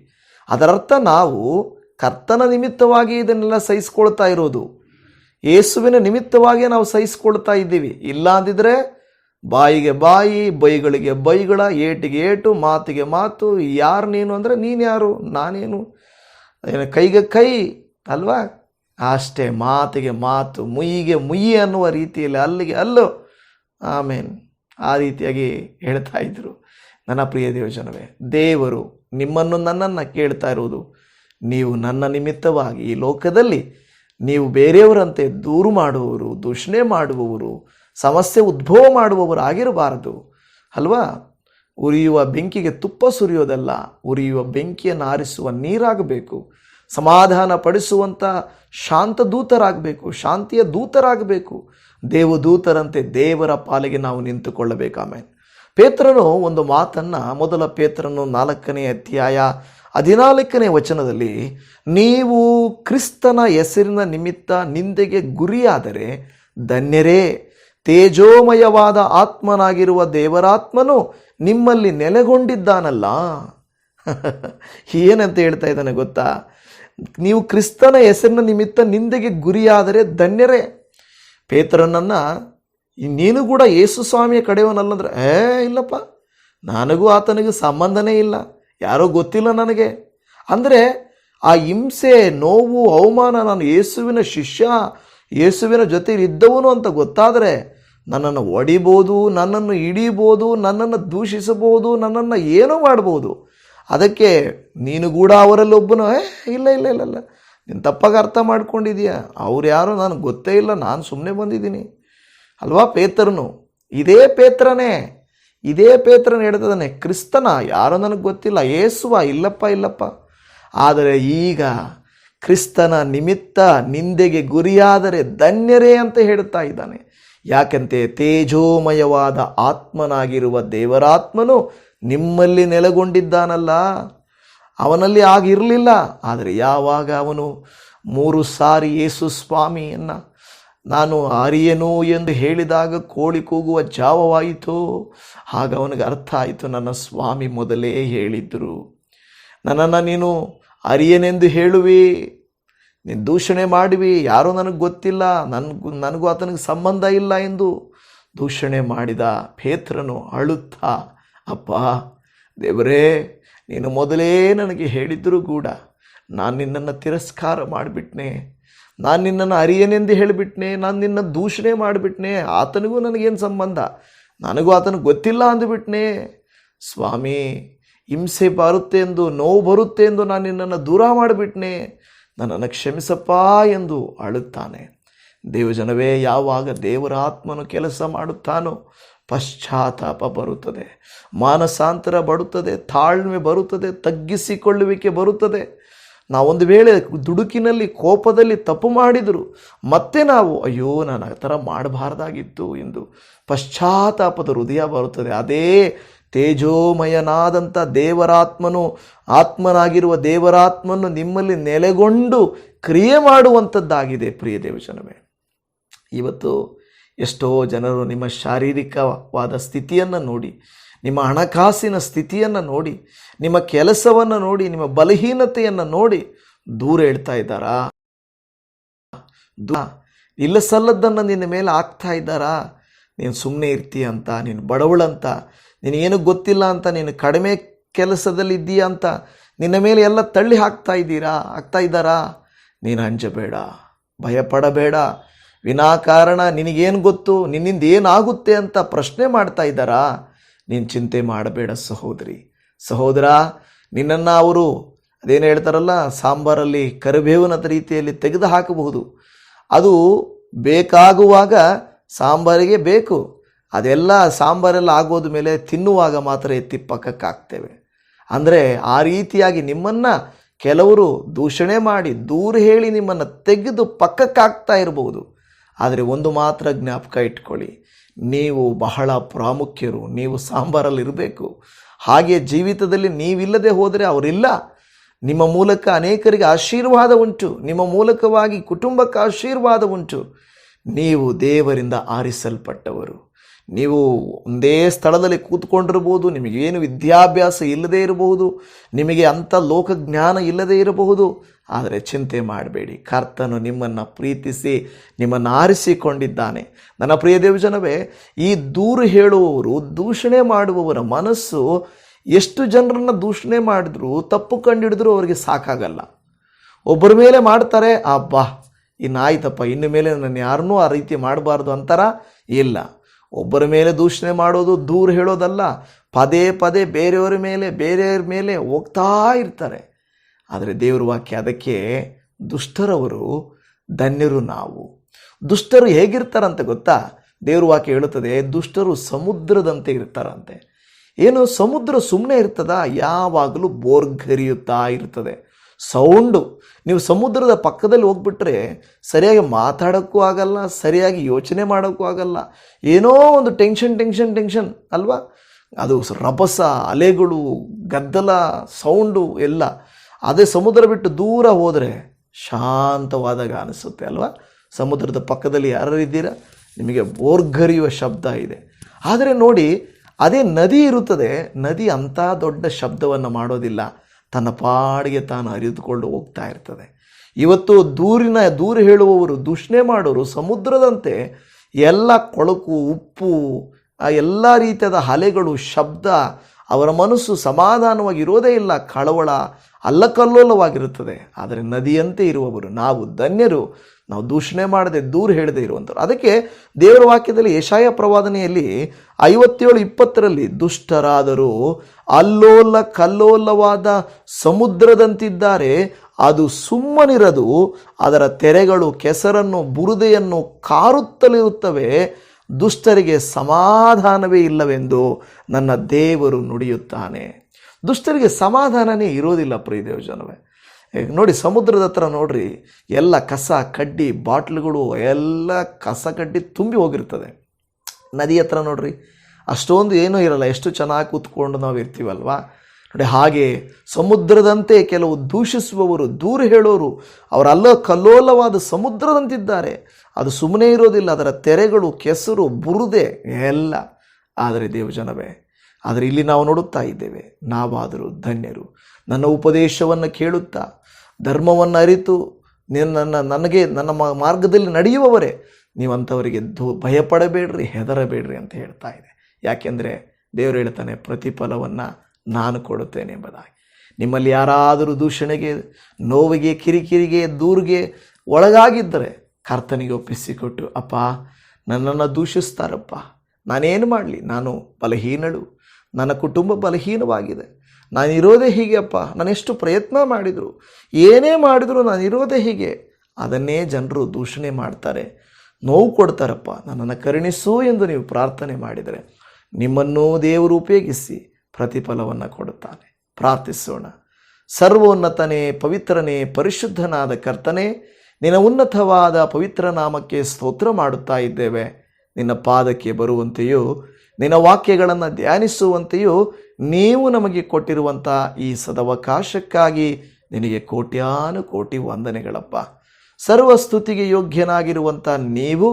ಅದರರ್ಥ ನಾವು ಕರ್ತನ ನಿಮಿತ್ತವಾಗಿ ಇದನ್ನೆಲ್ಲ ಸಹಿಸ್ಕೊಳ್ತಾ ಇರೋದು. ಯೇಸುವಿನ ನಿಮಿತ್ತವಾಗಿ ನಾವು ಸಹಿಸ್ಕೊಳ್ತಾ ಇದ್ದೀವಿ. ಇಲ್ಲ ಅಂದಿದ್ರೆ ಬಾಯಿಗೆ ಬಾಯಿ, ಬೈಗಳಿಗೆ ಬೈಗಳ, ಏಟಿಗೆ ಏಟು, ಮಾತಿಗೆ ಮಾತು, ಯಾರು ನೀನು ಅಂದರೆ ನೀನು ಯಾರು? ನಾನೇನು? ಕೈಗೆ ಕೈ ಅಲ್ವಾ? ಅಷ್ಟೇ ಮಾತಿಗೆ ಮಾತು, ಮುಯಿಗೆ ಮುಯಿ ಅನ್ನುವ ರೀತಿಯಲ್ಲಿ ಅಲ್ಲಿಗೆ ಅಲ್ಲು ಆಮೇನ್. ಆ ರೀತಿಯಾಗಿ ಹೇಳ್ತಾ ಇದ್ದರು ನನ್ನ ಪ್ರಿಯ ದೇವಜನವೇ, ದೇವರು ನಿಮ್ಮನ್ನು ನನ್ನನ್ನು ಕೇಳ್ತಾ ಇರುವುದು. ನೀವು ನನ್ನ ನಿಮಿತ್ತವಾಗಿ ಈ ಲೋಕದಲ್ಲಿ ನೀವು ಬೇರೆಯವರಂತೆ ದೂರು ಮಾಡುವವರು, ದೂಷಣೆ ಮಾಡುವವರು, ಸಮಸ್ಯೆ ಉದ್ಭವ ಮಾಡುವವರು ಆಗಿರಬಾರದು ಅಲ್ವಾ? ಉರಿಯುವ ಬೆಂಕಿಗೆ ತುಪ್ಪ ಸುರಿಯೋದಲ್ಲ, ಉರಿಯುವ ಬೆಂಕಿಯನ್ನು ಆರಿಸುವ ನೀರಾಗಬೇಕು. ಸಮಾಧಾನ ಪಡಿಸುವಂಥ ಶಾಂತ ದೂತರಾಗಬೇಕು, ಶಾಂತಿಯ ದೂತರಾಗಬೇಕು. ದೇವದೂತರಂತೆ ದೇವರ ಪಾಲಿಗೆ ನಾವು ನಿಂತುಕೊಳ್ಳಬೇಕು. ಆಮೇಲೆ ಪೇತ್ರನು ಒಂದು ಮಾತನ್ನು ಮೊದಲ ಪೇತ್ರನು ನಾಲ್ಕನೇ ಅಧ್ಯಾಯ ಹದಿನಾಲ್ಕನೇ ವಚನದಲ್ಲಿ, ನೀವು ಕ್ರಿಸ್ತನ ಹೆಸರಿನ ನಿಮಿತ್ತ ನಿಂದೆಗೆ ಗುರಿಯಾದರೆ ಧನ್ಯರೇ, ತೇಜೋಮಯವಾದ ಆತ್ಮನಾಗಿರುವ ದೇವರಾತ್ಮನು ನಿಮ್ಮಲ್ಲಿ ನೆಲೆಗೊಂಡಿದ್ದಾನಲ್ಲ. ಏನಂತ ಹೇಳ್ತಾ ಇದ್ದಾನೆ ಗೊತ್ತಾ? ನೀವು ಕ್ರಿಸ್ತನ ಹೆಸರಿನ ನಿಮಿತ್ತ ನಿಂದೆಗೆ ಗುರಿಯಾದರೆ ಧನ್ಯರೇ. ಪೇತ್ರನನ್ನು ನೀನು ಕೂಡ ಯೇಸು ಸ್ವಾಮಿಯ ಕಡೆಯವನಲ್ಲಂದ್ರೆ, ಏ, ಇಲ್ಲಪ್ಪ, ನನಗೂ ಆತನಿಗೂ ಸಂಬಂಧನೇ ಇಲ್ಲ. ಯಾರೋ ಗೊತ್ತಿಲ್ಲ ನನಗೆ. ಅಂದರೆ, ಆ ಹಿಂಸೆ, ನೋವು, ಅವಮಾನ ನಾನು ಯೇಸುವಿನ ಶಿಷ್ಯ, ಯೇಸುವಿನ ಜೊತೆಯಲ್ಲಿ ಇದ್ದವನು ಅಂತ ಗೊತ್ತಾದರೆ ನನ್ನನ್ನು ಒಡಿಬೋದು, ನನ್ನನ್ನು ಹಿಡಿಬೋದು, ನನ್ನನ್ನು ದೂಷಿಸಬಹುದು, ನನ್ನನ್ನು ಏನೂ ಮಾಡ್ಬೋದು. ಅದಕ್ಕೆ ನೀನು ಕೂಡ ಅವರಲ್ಲಿ ಒಬ್ಬನು, ಏ, ಇಲ್ಲ ಇಲ್ಲ ಇಲ್ಲ ಇಲ್ಲ. ನೀನು ತಪ್ಪಾಗಿ ಅರ್ಥ ಮಾಡ್ಕೊಂಡಿದೀಯ ಅವ್ರು ಯಾರು? ನನಗೆ ಗೊತ್ತೇ ಇಲ್ಲ. ನಾನು ಸುಮ್ಮನೆ ಬಂದಿದ್ದೀನಿ. ಅಲ್ವಾ ಪೇತ್ರನು? ಇದೇ ಪೇತ್ರನೇ. ಇದೇ ಪೇತ್ರನ ಹೇಳ್ತದಾನೆ ಕ್ರಿಸ್ತನ? ಯಾರು ನನಗೆ ಗೊತ್ತಿಲ್ಲ. ಏಸುವ? ಇಲ್ಲಪ್ಪ ಇಲ್ಲಪ್ಪ. ಆದರೆ ಈಗ ಕ್ರಿಸ್ತನ ನಿಮಿತ್ತ ನಿಂದೆಗೆ ಗುರಿಯಾದರೆ ಧನ್ಯರೇ ಅಂತ ಹೇಳ್ತಾ ಇದ್ದಾನೆ. ಯಾಕಂತೆ ತೇಜೋಮಯವಾದ ಆತ್ಮನಾಗಿರುವ ದೇವರಾತ್ಮನು ನಿಮ್ಮಲ್ಲಿ ನೆಲೆಗೊಂಡಿದ್ದಾನಲ್ಲ. ಅವನಲ್ಲಿ ಆಗಿರಲಿಲ್ಲ. ಆದರೆ ಯಾವಾಗ ಅವನು ಮೂರು ಸಾರಿ ಯೇಸು ಸ್ವಾಮಿಯನ್ನು ನಾನು ಅರಿಯನು ಎಂದು ಹೇಳಿದಾಗ ಕೋಳಿ ಕೂಗುವ ಜಾವವಾಯಿತು? ಆಗ ಅವನಿಗೆ ಅರ್ಥ ಆಯಿತು, ನನ್ನ ಸ್ವಾಮಿ ಮೊದಲೇ ಹೇಳಿದ್ದರು ನನ್ನನ್ನು ನೀನು ಅರಿಯನೆಂದು ಹೇಳುವಿ? ನೀನು ದೂಷಣೆ ಮಾಡುವಿ. ಯಾರೂ ನನಗೆ ಗೊತ್ತಿಲ್ಲ. ನನಗೂ ನನಗೂ ಆತನಿಗೆ ಸಂಬಂಧ ಇಲ್ಲ ಎಂದು ದೂಷಣೆ ಮಾಡಿದ ಪೇತ್ರನು ಅಳುತ್ತಾ, ಅಪ್ಪ, ದೇವರೇ, ನೀನು ಮೊದಲೇ ನನಗೆ ಹೇಳಿದ್ದರೂ ಕೂಡ ನಾನು ನಿನ್ನನ್ನು ತಿರಸ್ಕಾರ ಮಾಡಿಬಿಟ್ನೆ. ನಾನು ನಿನ್ನನ್ನು ಅರಿಯನೆಂದು ಹೇಳಿಬಿಟ್ನೆ. ನಾನು ನಿನ್ನ ದೂಷಣೆ ಮಾಡಿಬಿಟ್ನೆ. ಆತನಿಗೂ ನನಗೇನು ಸಂಬಂಧ? ನನಗೂ ಆತನಿಗೆ ಗೊತ್ತಿಲ್ಲ ಅಂದುಬಿಟ್ನೆ. ಸ್ವಾಮಿ, ಹಿಂಸೆ ಬರುತ್ತೆ ಎಂದು, ನೋವು ಬರುತ್ತೆ ಎಂದು ನಾನು ನಿನ್ನನ್ನು ದೂರ ಮಾಡಿಬಿಟ್ನೆ. ನನ್ನನ್ನು ಕ್ಷಮಿಸಪ್ಪ ಎಂದು ಅಳುತ್ತಾನೆ. ದೇವಜನವೇ, ಯಾವಾಗ ದೇವರ ಆತ್ಮನು ಕೆಲಸ ಮಾಡುತ್ತಾನೋ ಪಶ್ಚಾತ್ತಾಪ ಬರುತ್ತದೆ. ಮಾನಸಾಂತರ ಬರುತ್ತದೆ, ತಾಳ್ಮೆ ಬರುತ್ತದೆ, ತಗ್ಗಿಸಿಕೊಳ್ಳುವಿಕೆ ಬರುತ್ತದೆ. ನಾವೊಂದು ವೇಳೆ ದುಡುಕಿನಲ್ಲಿ, ಕೋಪದಲ್ಲಿ ತಪ್ಪು ಮಾಡಿದರು ಮತ್ತೆ ನಾವು, ಅಯ್ಯೋ, ನಾನು ಆ ಥರ ಮಾಡಬಾರ್ದಾಗಿತ್ತು ಎಂದು ಪಶ್ಚಾತ್ತಾಪದ ಹೃದಯ ಬರುತ್ತದೆ. ಅದೇ ತೇಜೋಮಯನಾದಂಥ ದೇವರಾತ್ಮನು, ಆತ್ಮನಾಗಿರುವ ದೇವರಾತ್ಮನು ನಿಮ್ಮಲ್ಲಿ ನೆಲೆಗೊಂಡು ಕ್ರಿಯೆ ಮಾಡುವಂಥದ್ದಾಗಿದೆ ಪ್ರಿಯ ದೇವಜನವೇ. ಇವತ್ತು ಎಷ್ಟೋ ಜನರು ನಿಮ್ಮ ಶಾರೀರಿಕವಾದ ಸ್ಥಿತಿಯನ್ನು ನೋಡಿ, ನಿಮ್ಮ ಹಣಕಾಸಿನ ಸ್ಥಿತಿಯನ್ನು ನೋಡಿ, ನಿಮ್ಮ ಕೆಲಸವನ್ನು ನೋಡಿ, ನಿಮ್ಮ ಬಲಹೀನತೆಯನ್ನು ನೋಡಿ ದೂರ ಹೇಳ್ತಾ ಇದ್ದಾರಾ? ಇಲ್ಲ ಸಲ್ಲದ್ದನ್ನು ನಿನ್ನ ಮೇಲೆ ಆಗ್ತಾ ಇದ್ದಾರಾ? ನೀನು ಸುಮ್ಮನೆ ಇರ್ತೀಯ ಅಂತ, ನೀನು ಬಡವಳಂತ ನಿನಗೇನು ಗೊತ್ತಿಲ್ಲ ಅಂತ, ನೀನು ಕಡಿಮೆ ಕೆಲಸದಲ್ಲಿ ಇದ್ದೀಯ ಅಂತ, ನಿನ್ನ ಮೇಲೆ ಎಲ್ಲ ತಳ್ಳಿ ಹಾಕ್ತಾ ಇದ್ದೀರಾ? ಹಾಕ್ತಾ ಇದ್ದಾರಾ? ನೀನು ಅಂಜಬೇಡ, ಭಯಪಡಬೇಡ. ವಿನಾಕಾರಣ ನಿನಗೇನು ಗೊತ್ತು? ನಿನ್ನಿಂದ ಏನಾಗುತ್ತೆ ಅಂತ ಪ್ರಶ್ನೆ ಮಾಡ್ತಾ ಇದ್ದಾರಾ? ನೀನು ಚಿಂತೆ ಮಾಡಬೇಡ ಸಹೋದರಿ. ಸಹೋದರ, ನಿನ್ನನ್ನು ಅವರು ಅದೇನು ಹೇಳ್ತಾರಲ್ಲ, ಸಾಂಬಾರಲ್ಲಿ ಕರಿಬೇವಿನ ರೀತಿಯಲ್ಲಿ ತೆಗೆದು ಹಾಕಬಹುದು ಅದು ಬೇಕಾಗುವಾಗ ಸಾಂಬಾರಿಗೆ ಬೇಕು. ಅದೆಲ್ಲ ಸಾಂಬಾರೆಲ್ಲ ಆಗೋದ ಮೇಲೆ ತಿನ್ನುವಾಗ ಮಾತ್ರ ಎತ್ತಿ ಪಕ್ಕಕ್ಕೆ ಹಾಕ್ತೇವೆ. ಅಂದರೆ ಆ ರೀತಿಯಾಗಿ ನಿಮ್ಮನ್ನು ಕೆಲವರು ದೂಷಣೆ ಮಾಡಿ ದೂರ ಹೇಳಿ ನಿಮ್ಮನ್ನು ತೆಗೆದು ಪಕ್ಕಕ್ಕೆ ಇರಬಹುದು ಆದರೆ ಒಂದು ಮಾತ್ರ ಜ್ಞಾಪಕ ಇಟ್ಕೊಳ್ಳಿ, ನೀವು ಬಹಳ ಪ್ರಾಮುಖ್ಯರು, ನೀವು ಸಾಂಬಾರಲ್ಲಿ ಇರಬೇಕು. ಹಾಗೆ ಜೀವಿತದಲ್ಲಿ ನೀವಿಲ್ಲದೆ ಹೋದರೆ ಅವರಿಲ್ಲ. ನಿಮ್ಮ ಮೂಲಕ ಅನೇಕರಿಗೆ ಆಶೀರ್ವಾದ ಉಂಟು. ನಿಮ್ಮ ಮೂಲಕವಾಗಿ ಕುಟುಂಬಕ್ಕೆ ಆಶೀರ್ವಾದ ಉಂಟು. ನೀವು ದೇವರಿಂದ ಆರಿಸಲ್ಪಟ್ಟವರು. ನೀವು ಒಂದೇ ಸ್ಥಳದಲ್ಲಿ ಕೂತ್ಕೊಂಡಿರ್ಬೋದು ನಿಮಗೇನು ವಿದ್ಯಾಭ್ಯಾಸ ಇಲ್ಲದೇ ಇರಬಹುದು, ನಿಮಗೆ ಅಂಥ ಲೋಕಜ್ಞಾನ ಇಲ್ಲದೇ ಇರಬಹುದು. ಆದರೆ ಚಿಂತೆ ಮಾಡಬೇಡಿ, ಕರ್ತನು ನಿಮ್ಮನ್ನು ಪ್ರೀತಿಸಿ ನಿಮ್ಮನ್ನು ಆರಿಸಿಕೊಂಡಿದ್ದಾನೆ. ನನ್ನ ಪ್ರಿಯ ದೇವಜನವೇ, ಈ ದೂರು ಹೇಳುವವರು, ದೂಷಣೆ ಮಾಡುವವರ ಮನಸ್ಸು ಎಷ್ಟು ಜನರನ್ನು ದೂಷಣೆ ಮಾಡಿದ್ರು, ತಪ್ಪು ಕಂಡಿಡಿದ್ರು ಅವರಿಗೆ ಸಾಕಾಗಲ್ಲ. ಒಬ್ಬರ ಮೇಲೆ ಮಾಡ್ತಾರೆ, ಅಬ್ಬಾ ಇನ್ನು ಆಯ್ತಪ್ಪ ಇನ್ನು ಮೇಲೆ ನಾನು ಯಾರನ್ನೂ ಆ ರೀತಿ ಮಾಡಬಾರ್ದು ಅಂತಾರ? ಇಲ್ಲ. ಒಬ್ಬರ ಮೇಲೆ ದೂಷಣೆ ಮಾಡೋದು ದೂರ ಹೇಳೋದಲ್ಲ. ಪದೇ ಪದೇ ಬೇರೆಯವರ ಮೇಲೆ, ಬೇರೆಯವ್ರ ಮೇಲೆ ಹೋಗ್ತಾ ಇರ್ತಾರೆ. ಆದರೆ ದೇವ್ರ ವಾಕ್ಯ ಅದಕ್ಕೆ ದುಷ್ಟರವರು, ಧನ್ಯರು ನಾವು. ದುಷ್ಟರು ಹೇಗಿರ್ತಾರಂತ ಗೊತ್ತಾ? ದೇವ್ರ ವಾಕ್ಯ ಹೇಳುತ್ತದೆ, ದುಷ್ಟರು ಸಮುದ್ರದಂತೆ ಇರ್ತಾರಂತೆ. ಏನು ಸಮುದ್ರ ಸುಮ್ಮನೆ ಇರ್ತದ? ಯಾವಾಗಲೂ ಬೋರ್ಗರಿಯುತ್ತಾ ಇರ್ತದೆ. ಸೌಂಡು. ನೀವು ಸಮುದ್ರದ ಪಕ್ಕದಲ್ಲಿ ಹೋಗ್ಬಿಟ್ರೆ ಸರಿಯಾಗಿ ಮಾತಾಡೋಕ್ಕೂ ಆಗಲ್ಲ, ಸರಿಯಾಗಿ ಯೋಚನೆ ಮಾಡೋಕ್ಕೂ ಆಗಲ್ಲ. ಏನೋ ಒಂದು ಟೆನ್ಷನ್ ಟೆನ್ಷನ್ ಟೆನ್ಷನ್, ಅಲ್ವಾ? ಅದು ರಭಸ, ಅಲೆಗಳು, ಗದ್ದಲ, ಸೌಂಡು ಎಲ್ಲ. ಅದೇ ಸಮುದ್ರ ಬಿಟ್ಟು ದೂರ ಹೋದರೆ ಶಾಂತವಾದಾಗ ಅನಿಸುತ್ತೆ, ಅಲ್ವಾ? ಸಮುದ್ರದ ಪಕ್ಕದಲ್ಲಿ ಯಾರು ಇದ್ದೀರಾ? ನಿಮಗೆ ಬೋರ್ಗರಿಯುವ ಶಬ್ದ ಇದೆ. ಆದರೆ ನೋಡಿ, ಅದೇ ನದಿ ಇರುತ್ತದೆ. ನದಿ ಅಂಥ ದೊಡ್ಡ ಶಬ್ದವನ್ನು ಮಾಡೋದಿಲ್ಲ. ತನ್ನ ಪಾಡಿಗೆ ತಾನು ಅರಿದುಕೊಂಡು ಹೋಗ್ತಾ ಇರ್ತದೆ. ಇವತ್ತು ದೂರಿನ, ದೂರ ಹೇಳುವವರು, ದೂಷಣೆ ಮಾಡೋರು ಸಮುದ್ರದಂತೆ ಎಲ್ಲ ಕೊಳಕು, ಉಪ್ಪು ಎಲ್ಲ ರೀತಿಯಾದ ಅಲೆಗಳು ಶಬ್ದ, ಅವರ ಮನಸ್ಸು ಸಮಾಧಾನವಾಗಿ ಇರೋದೇ ಇಲ್ಲ. ಕಳವಳ ಅಲ್ಲಕಲ್ಲೋಲವಾಗಿರುತ್ತದೆ. ಆದರೆ ನದಿಯಂತೆ ಇರುವವರು, ನಾವು ಧನ್ಯರು, ನಾವು ದೂಷಣೆ ಮಾಡದೆ ದೂರ ಹೇಳದೆ ಇರುವಂಥವ್ರು. ಅದಕ್ಕೆ ದೇವರ ವಾಕ್ಯದಲ್ಲಿ ಯಶಾಯ ಪ್ರವಾದನೆಯಲ್ಲಿ ಐವತ್ತೇಳು ಇಪ್ಪತ್ತರಲ್ಲಿ ದುಷ್ಟರಾದರೂ ಅಲ್ಲೋಲ ಕಲ್ಲೋಲವಾದ ಸಮುದ್ರದಂತಿದ್ದಾರೆ, ಅದು ಸುಮ್ಮನಿರದು, ಅದರ ತೆರೆಗಳು ಕೆಸರನ್ನು, ಬುರುದೆಯನ್ನು ಕಾರುತ್ತಲಿರುತ್ತವೆ, ದುಷ್ಟರಿಗೆ ಸಮಾಧಾನವೇ ಇಲ್ಲವೆಂದು ನನ್ನ ದೇವರು ನುಡಿಯುತ್ತಾನೆ. ದುಷ್ಟರಿಗೆ ಸಮಾಧಾನನೇ ಇರೋದಿಲ್ಲ ಪ್ರಿಯ ದೇವಜನವೇ. ಈಗ ನೋಡಿ ಸಮುದ್ರದ ಹತ್ರ ನೋಡ್ರಿ, ಎಲ್ಲ ಕಸ, ಕಡ್ಡಿ, ಬಾಟ್ಲುಗಳು, ಎಲ್ಲ ಕಸ, ಕಡ್ಡಿ ತುಂಬಿ ಹೋಗಿರ್ತದೆ. ನದಿ ಹತ್ರ ನೋಡ್ರಿ, ಅಷ್ಟೊಂದು ಏನೂ ಇರಲ್ಲ, ಎಷ್ಟು ಚೆನ್ನಾಗಿ ಕೂತ್ಕೊಂಡು ನಾವು ಇರ್ತೀವಲ್ವಾ? ನೋಡಿ ಹಾಗೆ ಸಮುದ್ರದಂತೆ ಕೆಲವು ದೂಷಿಸುವವರು, ದೂರ ಹೇಳೋರು ಅವರಲ್ಲ ಕಲ್ಲೋಲವಾದ ಸಮುದ್ರದಂತಿದ್ದಾರೆ. ಅದು ಸುಮ್ಮನೆ ಇರೋದಿಲ್ಲ, ಅದರ ತೆರೆಗಳು, ಕೆಸರು, ಬುರುದೆ, ಎಲ್ಲ. ಆದರೆ ದೇವಜನವೇ ಆದರೆ ಇಲ್ಲಿ ನಾವು ನೋಡುತ್ತಾ ಇದ್ದೇವೆ, ನಾವಾದರೂ ಧನ್ಯರು. ನನ್ನ ಉಪದೇಶವನ್ನು ಕೇಳುತ್ತಾ, ಧರ್ಮವನ್ನು ಅರಿತು ನೀನು ನನ್ನ, ನನಗೆ, ನನ್ನ ಮಾರ್ಗದಲ್ಲಿ ನಡೆಯುವವರೇ ನೀವಂಥವರಿಗೆ ದೂ ಭಯಪಡಬೇಡ್ರಿ, ಹೆದರಬೇಡ್ರಿ ಅಂತ ಹೇಳ್ತಾ ಇದೆ. ಯಾಕೆಂದರೆ ದೇವರು ಹೇಳ್ತಾನೆ, ಪ್ರತಿಫಲವನ್ನು ನಾನು ಕೊಡುತ್ತೇನೆ ಎಂಬುದಾಗಿ. ನಿಮ್ಮಲ್ಲಿ ಯಾರಾದರೂ ದೂಷಣೆಗೆ, ನೋವಿಗೆ, ಕಿರಿಕಿರಿಗೆ, ದೂರಿಗೆ ಒಳಗಾಗಿದ್ದರೆ ಕರ್ತನಿಗೆ ಒಪ್ಪಿಸಿಕೊಟ್ಟು, ಅಪ್ಪ, ನನ್ನನ್ನು ದೂಷಿಸ್ತಾರಪ್ಪ. ನಾನೇನು ಮಾಡಲಿ? ನಾನು ಬಲಹೀನಳು. ನನ್ನ ಕುಟುಂಬ ಬಲಹೀನವಾಗಿದೆ. ನಾನು ಇರೋದೇ ಹೀಗೆ ಅಪ್ಪ. ನಾನು ಎಷ್ಟು ಪ್ರಯತ್ನ ಮಾಡಿದರು. ಏನೇ ಮಾಡಿದರೂ ನಾನು ಇರೋದೇ ಹೀಗೆ. ಅದನ್ನೇ ಜನರು ದೂಷಣೆ ಮಾಡ್ತಾರೆ. ನೋವು ಕೊಡ್ತಾರಪ್ಪ. ನನ್ನನ್ನು ಕರುಣಿಸು ಎಂದು ನೀವು ಪ್ರಾರ್ಥನೆ ಮಾಡಿದರೆ ನಿಮ್ಮನ್ನು ದೇವರು ಉಪಯೋಗಿಸಿ ಪ್ರತಿಫಲವನ್ನು ಕೊಡುತ್ತಾನೆ. ಪ್ರಾರ್ಥಿಸೋಣ. ಸರ್ವೋನ್ನತನೇ, ಪವಿತ್ರನೇ, ಪರಿಶುದ್ಧನಾದ ಕರ್ತನೆ, ನಿನ್ನ ಉನ್ನತವಾದ ಪವಿತ್ರ ನಾಮಕ್ಕೆ ಸ್ತೋತ್ರ ಮಾಡುತ್ತಾ ಇದ್ದೇವೆ. ನಿನ್ನ ಪಾದಕ್ಕೆ ಬರುವಂತೆಯೂ ನಿನ್ನ ವಾಕ್ಯಗಳನ್ನು ಧ್ಯಾನಿಸುವಂತೆಯೂ ನೀವು ನಮಗೆ ಕೊಟ್ಟಿರುವಂಥ ಈ ಸದವಕಾಶಕ್ಕಾಗಿ ನಿನಗೆ ಕೋಟ್ಯಾನು ಕೋಟಿ ವಂದನೆಗಳಪ್ಪ. ಸರ್ವಸ್ತುತಿಗೆ ಯೋಗ್ಯನಾಗಿರುವಂಥ ನೀವು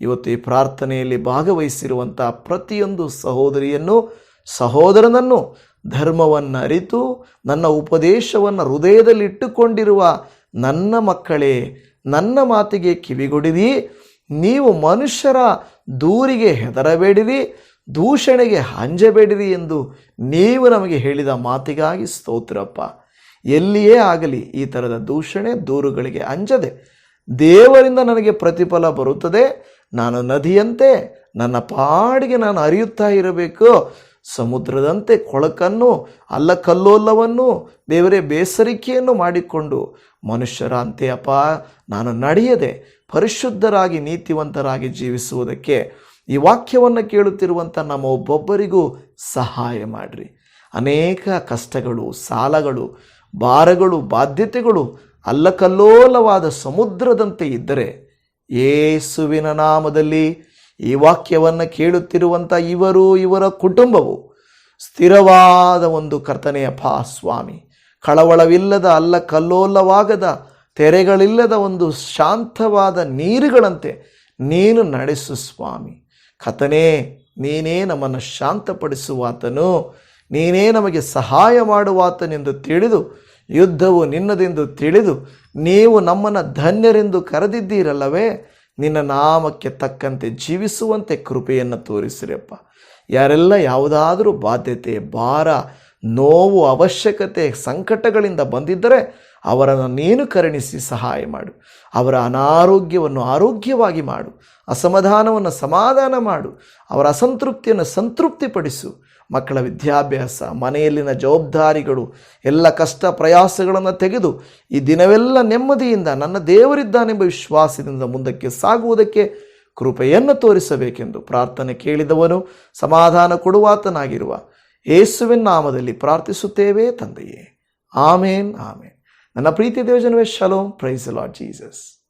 ಇವತ್ತು ಈ ಪ್ರಾರ್ಥನೆಯಲ್ಲಿ ಭಾಗವಹಿಸಿರುವಂಥ ಪ್ರತಿಯೊಂದು ಸಹೋದರಿಯನ್ನು, ಸಹೋದರನನ್ನು ಧರ್ಮವನ್ನು ಅರಿತು ನನ್ನ ಉಪದೇಶವನ್ನು ಹೃದಯದಲ್ಲಿಟ್ಟುಕೊಂಡಿರುವ ನನ್ನ ಮಕ್ಕಳೇ, ನನ್ನ ಮಾತಿಗೆ ಕಿವಿಗೊಡಿರಿ, ನೀವು ಮನುಷ್ಯರ ದೂರಿಗೆ ಹೆದರಬೇಡಿರಿ ದೂಷಣೆಗೆ ಹಂಜಬೇಡಿರಿ ಎಂದು ನೀವು ನಮಗೆ ಹೇಳಿದ ಮಾತಿಗಾಗಿ ಸ್ತೋತ್ರಪ್ಪ. ಎಲ್ಲಿಯೇ ಆಗಲಿ ಈ ಥರದ ದೂಷಣೆ ದೂರುಗಳಿಗೆ ಅಂಜದೆ. ದೇವರಿಂದ ನನಗೆ ಪ್ರತಿಫಲ ಬರುತ್ತದೆ. ನಾನು ನದಿಯಂತೆ, ನನ್ನ ಪಾಡಿಗೆ ನಾನು ಅರಿಯುತ್ತಾ ಇರಬೇಕು. ಸಮುದ್ರದಂತೆ ಕೊಳಕನ್ನು ಅಲ್ಲ ಕಲ್ಲೋಲ್ಲವನ್ನು ದೇವರೇ ಬೇಸರಿಕೆಯನ್ನು ಮಾಡಿಕೊಂಡು ಮನುಷ್ಯರ ಅಂತೆ ಅಪ್ಪ, ನಾನು ನಡೆಯದೆ, ಪರಿಶುದ್ಧರಾಗಿ, ನೀತಿವಂತರಾಗಿ ಜೀವಿಸುವುದಕ್ಕೆ ಈ ವಾಕ್ಯವನ್ನು ಕೇಳುತ್ತಿರುವಂಥ ನಮ್ಮ ಒಬ್ಬೊಬ್ಬರಿಗೂ ಸಹಾಯ ಮಾಡಿರಿ. ಅನೇಕ ಕಷ್ಟಗಳು, ಸಾಲಗಳು, ಭಾರಗಳು, ಬಾಧ್ಯತೆಗಳು ಅಲ್ಲಕಲ್ಲೋಲವಾದ ಸಮುದ್ರದಂತೆ ಇದ್ದರೆ ಯೇಸುವಿನ ನಾಮದಲ್ಲಿ ಈ ವಾಕ್ಯವನ್ನು ಕೇಳುತ್ತಿರುವಂಥ ಇವರು, ಇವರ ಕುಟುಂಬವು ಸ್ಥಿರವಾದ ಒಂದು ಕರ್ತನೆಯ ಪಾ ಸ್ವಾಮಿ ಕಳವಳವಿಲ್ಲದ ಅಲ್ಲ ಕಲ್ಲೋಲವಾಗದ ತೆರೆಗಳಿಲ್ಲದ ಒಂದು ಶಾಂತವಾದ ನೀರುಗಳಂತೆ ನೀನು ನಡೆಸು ಸ್ವಾಮಿ. ಕತನೇ ನೀನೇ ನಮ್ಮನ್ನು ಶಾಂತಪಡಿಸುವಾತನು. ನೀನೇ ನಮಗೆ ಸಹಾಯ ಮಾಡುವಾತನೆಂದು ತಿಳಿದು, ಯುದ್ಧವು ನಿನ್ನದೆಂದು ತಿಳಿದು, ನೀವು ನಮ್ಮನ್ನು ಧನ್ಯರೆಂದು ಕರೆದಿದ್ದೀರಲ್ಲವೇ? ನಿನ್ನ ನಾಮಕ್ಕೆ ತಕ್ಕಂತೆ ಜೀವಿಸುವಂತೆ ಕೃಪೆಯನ್ನು ತೋರಿಸಿರಪ್ಪ ಯಾರೆಲ್ಲ ಯಾವುದಾದರೂ ಬಾಧ್ಯತೆ, ಭಾರ, ನೋವು, ಅವಶ್ಯಕತೆ, ಸಂಕಟಗಳಿಂದ ಬಂದಿದ್ದರೆ ಅವರನ್ನು ನೀನು ಕರುಣಿಸಿ ಸಹಾಯ ಮಾಡು. ಅವರ ಅನಾರೋಗ್ಯವನ್ನು ಆರೋಗ್ಯವಾಗಿ ಮಾಡು. ಅಸಮಾಧಾನವನ್ನು ಸಮಾಧಾನ ಮಾಡು, ಅವರ ಅಸಂತೃಪ್ತಿಯನ್ನು ಸಂತೃಪ್ತಿಪಡಿಸು. ಮಕ್ಕಳ ವಿದ್ಯಾಭ್ಯಾಸ, ಮನೆಯಲ್ಲಿನ ಜವಾಬ್ದಾರಿಗಳು, ಎಲ್ಲ ಕಷ್ಟ ಪ್ರಯಾಸಗಳನ್ನು ತೆಗೆದು ಈ ದಿನವೆಲ್ಲ ನೆಮ್ಮದಿಯಿಂದ ನನ್ನ ದೇವರಿದ್ದಾನೆಂಬ ವಿಶ್ವಾಸದಿಂದ ಮುಂದಕ್ಕೆ ಸಾಗುವುದಕ್ಕೆ ಕೃಪೆಯನ್ನು ತೋರಿಸಬೇಕೆಂದು ಪ್ರಾರ್ಥನೆ ಕೇಳಿದವನು, ಸಮಾಧಾನ ಕೊಡುವಾತನಾಗಿರುವ ಯೇಸುವಿನ ನಾಮದಲ್ಲಿ ಪ್ರಾರ್ಥಿಸುತ್ತೇವೆ ತಂದೆಯೇ. Amen amen. ನನ್ನ ಪ್ರೀತಿ ದೇವಜನವೇ ಶಲೋಮ್ ಪ್ರೈಸ್ ಲಾರ್ಡ್ ಜೀಸಸ್.